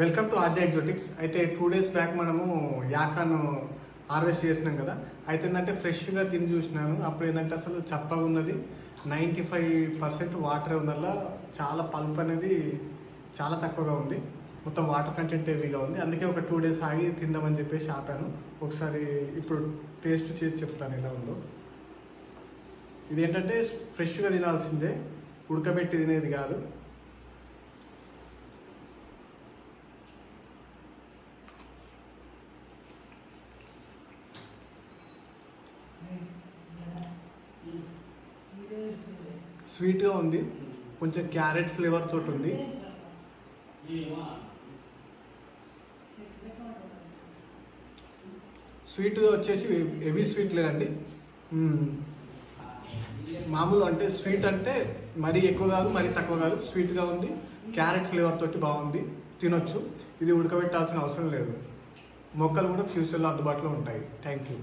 Welcome to ఆద్య ఎగ్జోటిక్స్. అయితే two days back మనము యాకాను harvest చేసినాం కదా. అయితే ఏంటంటే ఫ్రెష్గా తిని చూసినాను. అప్పుడు ఏంటంటే అసలు చప్పగా ఉన్నది. నైంటీ ఫైవ్ పర్సెంట్ వాటర్ ఉన్నల్ల చాలా పల్ప్ అనేది చాలా తక్కువగా ఉంది. మొత్తం వాటర్ కంటెంట్ హెవీగా ఉంది. అందుకే ఒక టూ డేస్ ఆగి తిందామని చెప్పేసి ఆపాను. ఒకసారి ఇప్పుడు టేస్ట్ చేసి చెప్తాను ఎలా ఉందో. ఇది ఏంటంటే ఫ్రెష్గా తినాల్సిందే. ఉడకబెట్టి తినేది కాదు. స్వీట్గా ఉంది. కొంచెం క్యారెట్ ఫ్లేవర్ తోటి ఉంది. స్వీట్ వచ్చేసి హెవీ స్వీట్ లేదండి. మామూలు అంటే స్వీట్ అంటే మరీ ఎక్కువ కాదు మరీ తక్కువ కాదు. స్వీట్గా ఉంది. క్యారెట్ ఫ్లేవర్ తోటి బాగుంది. తినొచ్చు. ఇది ఉడకబెట్టాల్సిన అవసరం లేదు. మొక్కలు కూడా ఫ్యూచర్లో అందుబాటులో ఉంటాయి. Thank you